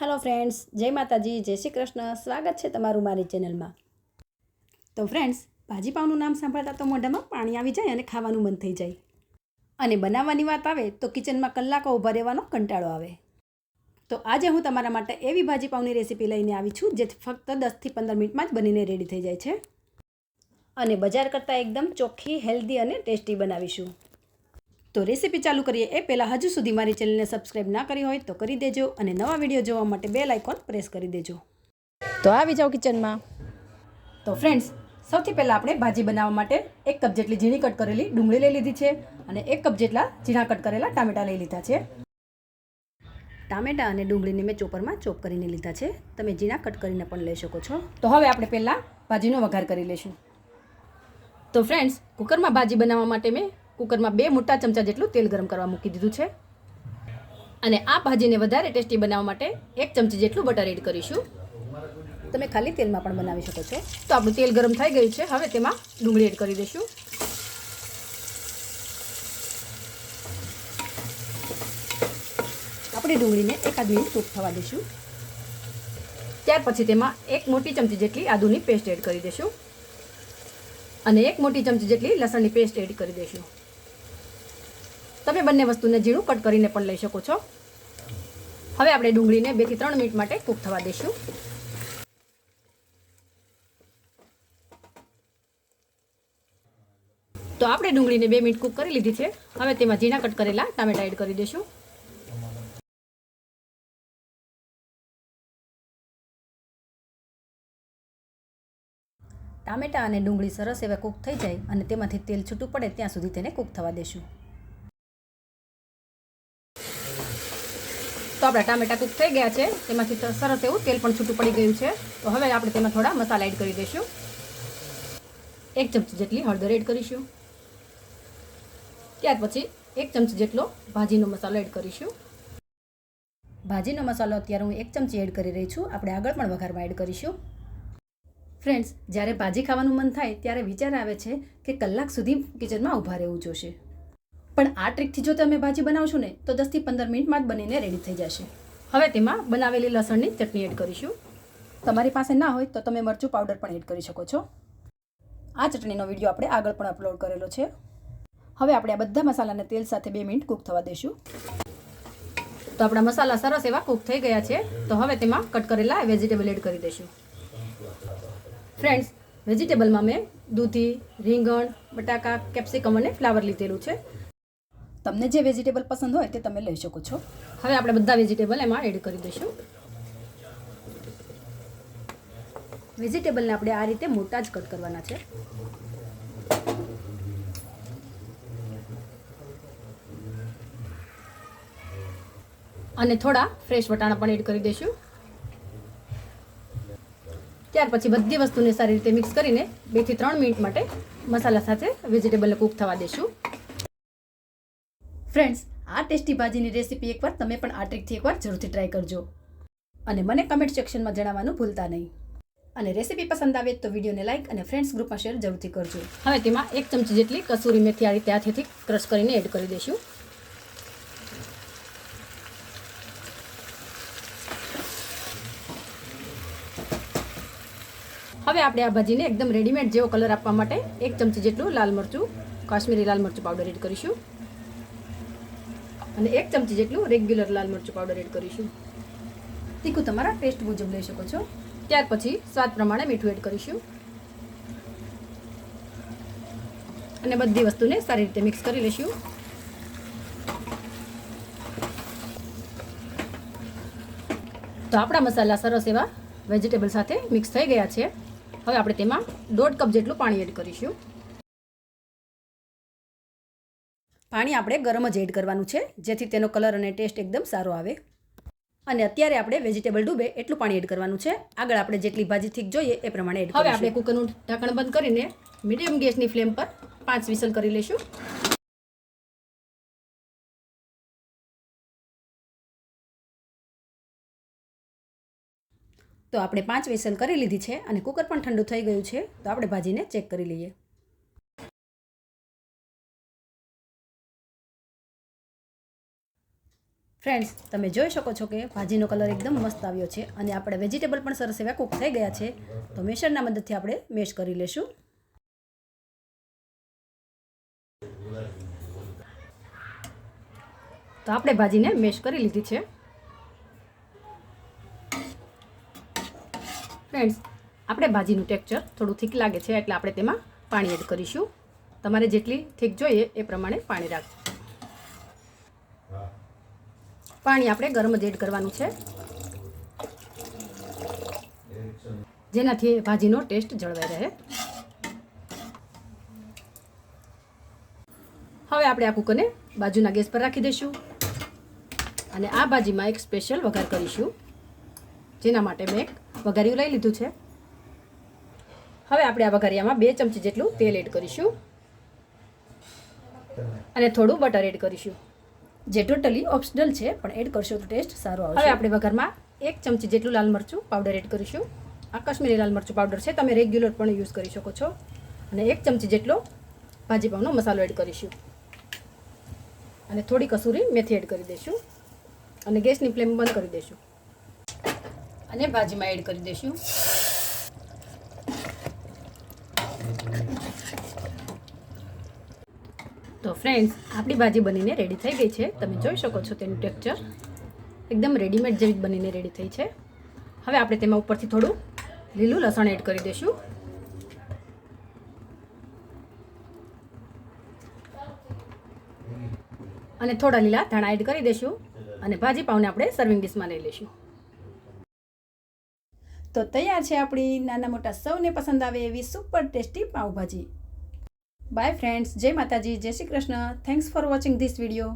Hello friends Jai Mataji, Jai Shri Krishna. સ્વાગત છે તમારું મારી ચેનલમાં. તો ફ્રેન્ડ્સ ભાજીપાવનું નામ સાંભળતા તો મોઢામાં પાણી આવી જાય અને ખાવાનું મન થઈ જાય. અને બનાવવાની વાત આવે તો કિચનમાં કલાકો ઊભા રહેવાનો કંટાળો આવે. તો આજે હું તમારા માટે એવી ભાજીપાવની રેસીપી લઈને આવી છું, જે ફક્ત દસથી પંદર મિનિટમાં જ બનીને રેડી થઈ જાય છે. અને બજાર કરતાં એકદમ ચોખ્ખી, હેલ્ધી અને ટેસ્ટી બનાવીશું. તો રેસીપી ચાલુ કરીએ એ પહેલાં હજુ સુધી મારી ચેનલને સબસ્ક્રાઈબ ના કરી હોય તો કરી દેજો અને નવા વીડિયો જોવા માટે બેલ આઇકોન પ્રેસ કરી દેજો. તો આવી જાઓ કિચનમાં. તો ફ્રેન્ડ્સ, સૌથી પહેલાં આપણે ભાજી બનાવવા માટે એક કપ જેટલી ઝીણી કટ કરેલી ડુંગળી લઈ લીધી છે અને એક કપ જેટલા ઝીણા કટ કરેલા ટામેટાં લઈ લીધા છે. ટામેટાં અને ડુંગળીને મેં ચોપરમાં ચોપ કરીને લીધા છે. તમે ઝીણા કટ કરીને પણ લઈ શકો છો. તો હવે આપણે પહેલાં ભાજીનો વઘાર કરી લઈશું. તો ફ્રેન્ડ્સ, કુકરમાં ભાજી બનાવવા માટે મેં કુકરમાં બે મોટા ચમચા જેટલું તેલ ગરમ કરવા મૂકી દીધું છે. અને આ ભાજીને વધારે ટેસ્ટી બનાવવા માટે એક ચમચી જેટલું બટર એડ કરીશું. તમે ખાલી તેલમાં પણ બનાવી શકો છો. તો આપણું તેલ ગરમ થઈ ગયું છે. હવે તેમાં ડુંગળી એડ કરી દઈશું. આપણી ડુંગળીને એકાદ મિનિટ કૂક થવા દઈશું. ત્યાર પછી તેમાં એક મોટી ચમચી જેટલી આદુની પેસ્ટ એડ કરી દઈશું. અને એક મોટી ચમચી જેટલી લસણની પેસ્ટ એડ કરી દઈશું. તમે બંને વસ્તુને ઝીણું કટ કરીને પણ લઈ શકો છો. હવે આપણે ડુંગળીને બેથી ત્રણ મિનિટ માટે કૂક થવા દઈશું. તો આપણે ડુંગળીને બે મિનિટ કૂક કરી લીધી છે. હવે તેમાં ઝીણા કટ કરેલા ટામેટા એડ કરી દઈશું. ટામેટા અને ડુંગળી સરસ એવા કૂક થઈ જાય અને તેમાંથી તેલ છૂટું પડે ત્યાં સુધી તેને કૂક થવા દેશું તો આપણા ટામેટા કૂક થઈ ગયા છે. તેમાંથી સરસ એવું તેલ પણ છૂટું પડી ગયું છે. તો હવે આપણે તેમાં થોડા મસાલા એડ કરી દઈશું. એક ચમચી જેટલી હળદર એડ કરીશું. ત્યાર પછી એક ચમચી જેટલો ભાજીનો મસાલો એડ કરીશું. ભાજીનો મસાલો અત્યારે હું એક ચમચી એડ કરી રહી છું. આપણે આગળ પણ વઘારમાં એડ કરીશું. ફ્રેન્ડ્સ જ્યારે ભાજી ખાવાનું મન થાય ત્યારે વિચાર આવે છે કે કલાક સુધી કિચનમાં ઊભા રહેવું જોશે. પણ આ ટ્રીકથી જો તમે ભાજી બનાવશો ને, તો દસથી પંદર મિનિટમાં જ બનીને રેડી થઈ જશે. હવે તેમાં બનાવેલી લસણની ચટણી એડ કરીશું. તમારી પાસે ના હોય તો તમે મરચું પાવડર પણ એડ કરી શકો છો. આ ચટણીનો વીડિયો આપણે આગળ પણ અપલોડ કરેલો છે. હવે આપણે આ બધા મસાલાને તેલ સાથે બે મિનિટ કૂક થવા દઈશું. તો આપણા મસાલા સરસ એવા કૂક થઈ ગયા છે. તો હવે તેમાં કટ કરેલા વેજીટેબલ એડ કરી દઈશું. ફ્રેન્ડ્સ વેજીટેબલમાં મેં દૂધી, રીંગણ, બટાકા કેપ્સિકમ અને ફ્લાવર લીધેલું છે. તમને જે વેજીટેબલ પસંદ હોય તે તમે લઈ શકો છો. હવે આપણે બધા વેજીટેબલ એમાં એડ કરી દઈશું. વેજીટેબલને આપણે આ રીતે મોટા જ કટ કરવાના છે. અને થોડા ફ્રેશ વટાણા પણ એડ કરી દઈશું. ત્યાર પછી બધી વસ્તુને સારી રીતે મિક્સ કરીને બેથી ત્રણ મિનિટ માટે મસાલા સાથે વેજીટેબલને કૂક થવા દઈશું. ફ્રેન્ડ્સ આ ટેસ્ટી ભાજીની રેસીપી એકવાર તમે પણ આ ટ્રીકથી એકવાર જરૂરથી ટ્રાય કરજો. અને મને કમેન્ટ સેક્શનમાં જણાવવાનું ભૂલતા નહીં. અને રેસીપી પસંદ આવે તો વિડીયોને લાઇક અને ફ્રેન્ડ્સ ગ્રુપમાં શેર જરૂરથી કરજો. હવે તેમાં એક ચમચી જેટલી કસૂરી મેથી આ રીતે હાથેથી ક્રશ કરીને એડ કરી દઈશું. હવે આપણે આ ભાજીને એકદમ રેડીમેડ જેવો કલર આપવા માટે એક ચમચી જેટલું લાલ મરચું, કાશ્મીરી લાલ મરચું પાવડર એડ કરીશું. અને એક ચમચી જેટલું રેગ્યુલર લાલ મરચું પાવડર એડ કરીશું. તીખું તમારા ટેસ્ટ મુજબ લઈ શકો છો. ત્યાર પછી સ્વાદ પ્રમાણે મીઠું એડ કરીશું. અને બધી વસ્તુને સારી રીતે મિક્સ કરી લઈશું. તો આપણા મસાલા સરસ એવા વેજીટેબલ સાથે મિક્સ થઈ ગયા છે. હવે આપણે તેમાં દોઢ કપ જેટલું પાણી એડ કરીશું. પાણી આપણે ગરમ જ એડ કરવાનું છે જેથી તેનો કલર અને ટેસ્ટ એકદમ સારો આવે. અને અત્યારે આપણે વેજીટેબલ ડૂબે એટલું પાણી એડ કરવાનું છે. આગળ આપણે જેટલી ભાજી ઠીક જોઈએ એ પ્રમાણે એડ હવે આપણે કુકરનું ઢાંકણ બંધ કરીને મીડિયમ ગેસની ફ્લેમ પર પાંચ વિસલ કરી લઈશું. તો આપણે પાંચ વિસલ કરી લીધી છે અને કુકર પણ ઠંડુ થઈ ગયું છે તો આપણે ભાજીને ચેક કરી લઈએ. ફ્રેન્ડ્સ તમે જોઈ શકો છો કે ભાજીનો કલર એકદમ મસ્ત આવ્યો છે અને આપણે વેજીટેબલ પણ સરસ એવા કૂક થઈ ગયા છે. તો મેશરના મદદથી આપણે મેશ કરી લેશું. તો આપણે ભાજીને મેશ કરી લીધી છે. ફ્રેન્ડ્સ આપણે ભાજીનું ટેક્સચર થોડું થીક લાગે છે એટલે આપણે તેમાં પાણી એડ કરીશું. તમારે જેટલી થીક જોઈએ એ પ્રમાણે પાણી રાખ પાણી આપણે ગરમ જ એડ કરવાનું છે. જેનાથી ભાજીનો ટેસ્ટ જળવાઈ રહે. હવે આપણે આ કુકરને બાજુના ગેસ પર રાખી દઈશું. અને આ ભાજીમાં એક સ્પેશિયલ વઘાર કરીશું, જેના માટે મેં એક વઘારિયું લઈ લીધું છે. હવે આપણે આ વઘારિયામાં બે ચમચી જેટલું તેલ એડ કરીશું. અને થોડું બટર એડ કરીશું. જે ટોટલી ઓપ્શનલ છે, પણ એડ કરશો તો ટેસ્ટ સારો આવશે. હવે આપણે વઘારમાં એક ચમચી જેટલું લાલ મરચું પાવડર એડ કરીશું. આ કાશ્મીરી લાલ મરચું પાવડર છે, તમે રેગ્યુલર પણ યુઝ કરી શકો છો. અને એક ચમચી જેટલો ભાજીપાવનો મસાલો એડ કરીશું. અને થોડી કસૂરી મેથી એડ કરી દઈશું. અને ગેસની ફ્લેમ બંધ કરી દઈશું. અને ભાજીમાં એડ કરી દઈશું. તો ફ્રેન્ડ્સ આપણી ભાજી બનીને રેડી થઈ ગઈ છે. તમે જોઈ શકો છો તેનું ટેક્ચર એકદમ રેડીમેડ જેવી બનીને રેડી થઈ છે. હવે આપણે તેમાં ઉપરથી થોડું લીલું લસણ એડ કરી દઈશું. અને થોડા લીલા ધાણા એડ કરી દઈશું અને ભાજી પાઉને આપણે સર્વિંગ ડીશમાં લઈ લઈશું. તો તૈયાર છે આપણી નાના મોટા સૌને પસંદ આવે એવી super tasty pav bhaji bye friends Jai Mataji Jai Shri Krishna thanks for watching this video